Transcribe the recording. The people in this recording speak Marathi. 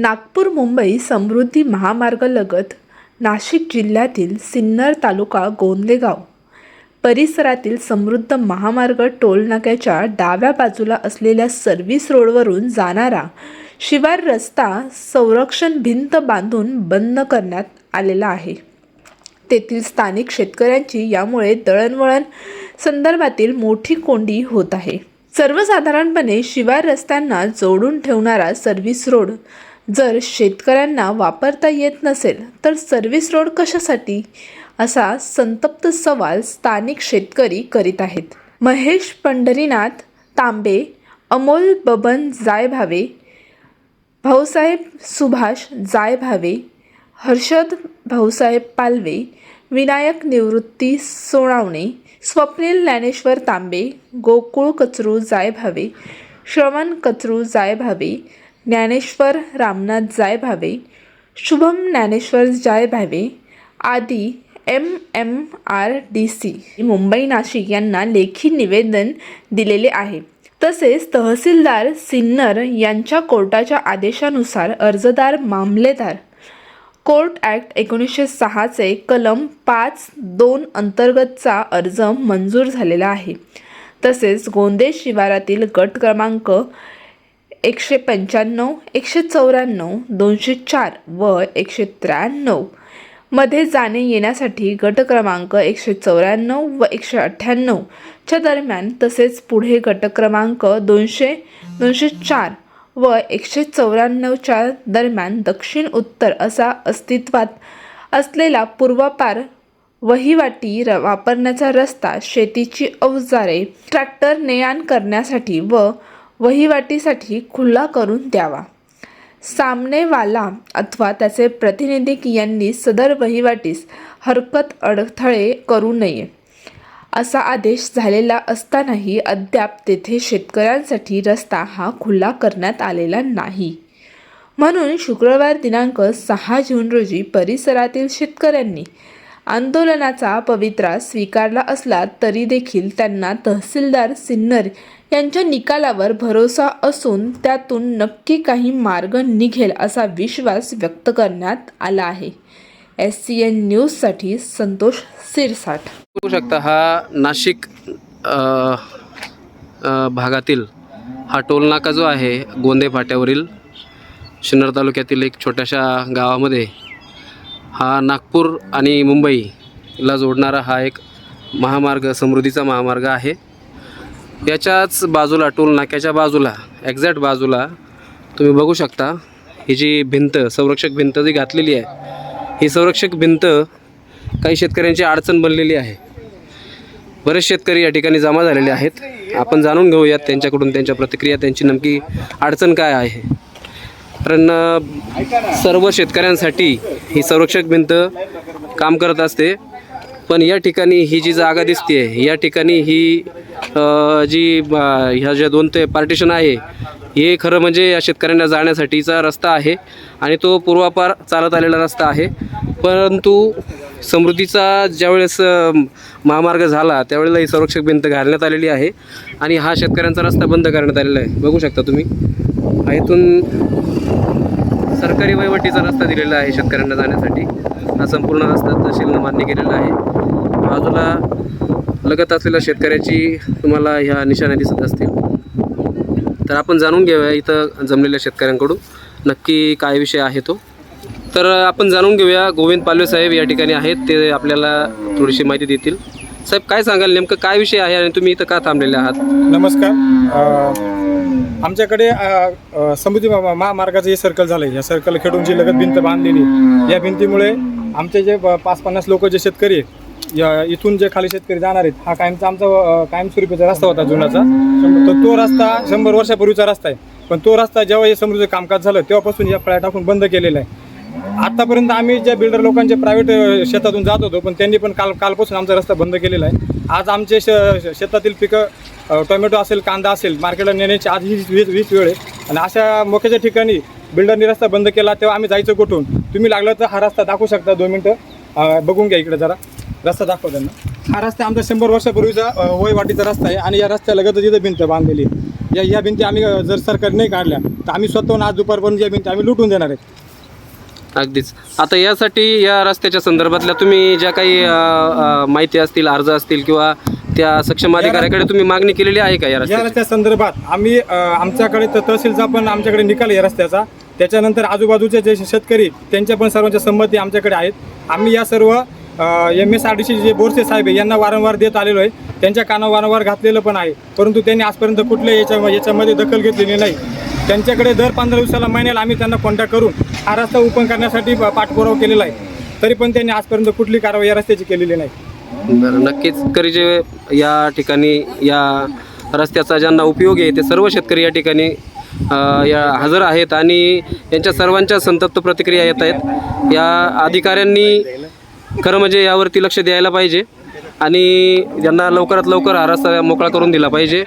नागपूर मुंबई समृद्धी महामार्गालगत नाशिक जिल्ह्यातील सिन्नर तालुका गोंदेगाव परिसरातील समृद्ध महामार्ग टोलनाक्याच्या डाव्या बाजूला असलेल्या सर्व्हिस रोडवरून जाणारा शिवार रस्ता संरक्षण भिंत बांधून बंद करण्यात आलेला आहे. तेथील स्थानिक शेतकऱ्यांची यामुळे दळणवळण संदर्भातील मोठी कोंडी होत आहे. सर्वसाधारणपणे शिवार रस्त्यांना जोडून ठेवणारा सर्व्हिस रोड जर शेतकऱ्यांना वापरता येत नसेल तर सर्व्हिस रोड कशासाठी? असा संतप्त सवाल स्थानिक शेतकरी करीत आहेत. महेश पंढरीनाथ तांबे अमोल बबन जायभावे भाऊसाहेब सुभाष जायभावे हर्षद भाऊसाहेब पालवे विनायक निवृत्ती सोनावणे स्वप्नील ज्ञानेश्वर तांबे गोकुळ कचरू जायभावे श्रवण कचरू जायभावे ज्ञानेश्वर रामनाथ जाय भावे शुभम ज्ञानेश्वर जाय भावे आदी M M R D C Mumbai Nashik यांना लेखी निवेदन दिलेले आहे. तसेच तहसीलदार सिन्नर यांच्या कोर्टाच्या आदेशानुसार अर्जदार मामलेदार कोर्ट ॲक्ट एकोणीसशे सहाचे कलम पाच दोन अंतर्गतचा अर्ज मंजूर झालेला आहे. तसेच गोंदे शिवारातील गट क्रमांक एकशे पंच्याण्णव एकशे चौऱ्याण्णव दोनशे चार व एकशे त्र्याण्णव. मध्ये जाणे येण्यासाठी गट क्रमांक एकशे चौऱ्याण्णव व एकशे अठ्ठ्याण्णवच्या दरम्यान तसेच पुढे गट क्रमांक दोनशे दोनशे चार व एकशे चौऱ्याण्णवच्या दरम्यान दक्षिण उत्तर असा अस्तित्वात असलेला पूर्वापार वहिवाटी र वापरण्याचा रस्ता शेतीची अवजारे ट्रॅक्टर ने आण करण्यासाठी व वहिवाटीसाठी खुला करून द्यावा. सामनेवाला अथवा त्याचे प्रतिनिधिक यांनी सदर वहिवाटीस हरकत अडथळे करू नये. असा आदेश झालेला असतानाही अद्याप तेथे शेतकऱ्यांसाठी रस्ता हा खुला करण्यात आलेला नाही. म्हणून शुक्रवार दिनांक सहा जून रोजी परिसरातील शेतकऱ्यांनी आंदोलनाचा पवित्रा स्वीकारला असला तरी देखील त्यांना तहसीलदार सिन्नर यांच्या निकालावर भरोसा असून त्यातून नक्की काही मार्ग निघेल असा विश्वास व्यक्त करण्यात आला आहे. एस सी एन न्यूजसाठी संतोष सिरसाट. बघू शकता हा नाशिक अ, अ, भागातील हा टोलनाका जो आहे गोंदे फाट्यावरील सिन्नर तालुक्यातील एक छोट्याशा गावामध्ये हा नागपूर आणि मुंबईला जोडणारा हा एक महामार्ग समृद्धीचा महामार्ग आहे. याच्याच बाजूला टोल नाक्याच्या बाजूला एक्झॅक्ट बाजूला तुम्ही बघू शकता ही जी भिंत संरक्षक भिंत जी घातलेली आहे ही संरक्षक भिंत काही शेतकऱ्यांची अडचण बनलेली आहे. बरेच शेतकरी या ठिकाणी जमा झालेले आहेत. आपण जाणून घेऊयात त्यांच्याकडून त्यांच्या प्रतिक्रिया त्यांची नेमकी अडचण काय आहे. कारण सर्व शेतकऱ्यांसाठी ही संरक्षक भिंत काम करत असते. पण या ठिकाणी ही जी जागा दिसते या ठिकाणी ही जी ह्या ज्या दोन ते पार्टिशन आहे हे खरं म्हणजे या शेतकऱ्यांना जाण्यासाठीचा रस्ता आहे आणि तो पूर्वापार चालत आलेला रस्ता आहे. परंतु समृद्धीचा ज्यावेळेस महामार्ग झाला त्यावेळेला ही संरक्षक भिंत घालण्यात आलेली आहे आणि हा शेतकऱ्यांचा रस्ता बंद करण्यात आलेला आहे. बघू शकता तुम्ही. इथून सरकारी वहिवटीचा रस्ता दिलेला आहे शेतकऱ्यांना जाण्यासाठी. हा संपूर्ण रस्ता तहसीलनं मान्य केलेला आहे. बाजूला लगत असलेल्या शेतकऱ्याची तुम्हाला ह्या निशाण्या दिसत असतील. तर आपण जाणून घेऊया इथं जमलेल्या शेतकऱ्यांकडून. नक्की काय विषय आहे तो? तर आपण जाणून घेऊया गोविंद पालवे साहेब या ठिकाणी आहेत ते आपल्याला थोडीशी माहिती देतील. साहेब काय सांगाल नेमकं काय विषय आहे आणि तुम्ही इथं का थांबलेले आहात? नमस्कार. आमच्याकडे अ, समृद्धी महामार्गाचं हे सर्कल झालं आहे या सर्कल खेळून जी लगत भिंत बांधलेली या भिंतीमुळे आमचे जे पाच पन्नास लोक जे शेतकरी आहेत या इथून जे खाली शेतकरी जाणार आहेत हा कायमचा आमचा कायमस्वरूपीचा रस्ता होता जुनाचा तर तो रस्ता शंभर वर्षापूर्वीचा रस्ता आहे. पण तो रस्ता जेव्हा हे समृद्ध कामकाज झालं तेव्हापासून या फळ्या टाकून बंद केलेला आहे. आतापर्यंत आम्ही ज्या बिल्डर लोकांचे प्रायव्हेट शेतातून जात होतो पण त्यांनी पण काल कालपासून आमचा रस्ता बंद केलेला आहे. आज आमचे श- शेतातील पिकं अ, टोमॅटो असेल कांदा असेल मार्केटला नेण्याची आज ही वीस वीस वेळ आहे. आणि अशा मोक्याच्या ठिकाणी बिल्डरनी रस्ता बंद केला तेव्हा आम्ही जायचं कुठून? तुम्ही लागलं तर हा रस्ता दाखवू शकता दोन मिनटं. अ, बघून घ्या इकडे जरा. रस्ता दाखव त्यांना. हा रस्ता आमचा शंभर वर्षापूर्वीचा वयवाटीचा रस्ता आहे आणि या रस्त्यालगतच इथं भिंत बांधलेली आहे. या या भिंती आम्ही जर सरकार नाही काढल्या तर आम्ही स्वतःहून आज दुपारपर्यंत या भिंती आम्ही लुटून देणार आहेत अगदीच. आता यासाठी या रस्त्याच्या संदर्भातल्या तुम्ही ज्या काही अ, अ, माहिती असतील अर्ज असतील किंवा त्या सक्षम अधिकाऱ्याकडे तुम्ही मागणी केलेली आहे का या या रस्त्याची? रस्त्या संदर्भात आम्ही अ, आमच्याकडे तर तहसीलचा पण आमच्याकडे निकाल आहे या रस्त्याचा. त्याच्यानंतर आजूबाजूचे जे शेतकरी त्यांच्या पण सर्वांच्या संमती आमच्याकडे आहेत. आम्ही या सर्व M S R D C J Borse साहेब आहे यांना वारंवार देत आलेलो आहे. त्यांच्या कानावर वारंवार घातलेलं पण आहे. परंतु त्यांनी आजपर्यंत कुठल्या याच्या याच्यामध्ये दखल घेतलेली नाही. त्यांच्याकडे दर पंधरा दिवसाला महिन्याला आम्ही त्यांना कॉन्टॅक्ट करून हा रस्ता ओपन करण्यासाठी पाठपुरावा केलेला आहे. तरी पण त्यांनी आजपर्यंत कुठली कारवाई या रस्त्याची केलेली नाही. बरं नक्कीच करी जे या ठिकाणी या रस्त्याचा ज्यांना उपयोग आहे ते सर्व शेतकरी या ठिकाणी या हजर आहेत आणि यांच्या सर्वांच्या संतप्त प्रतिक्रिया येत आहेत. या अधिकाऱ्यांनी खरं म्हणजे यावरती लक्ष द्यायला पाहिजे आणि यांना लवकरात लवकर हा रस्ता मोकळा करून दिला पाहिजे.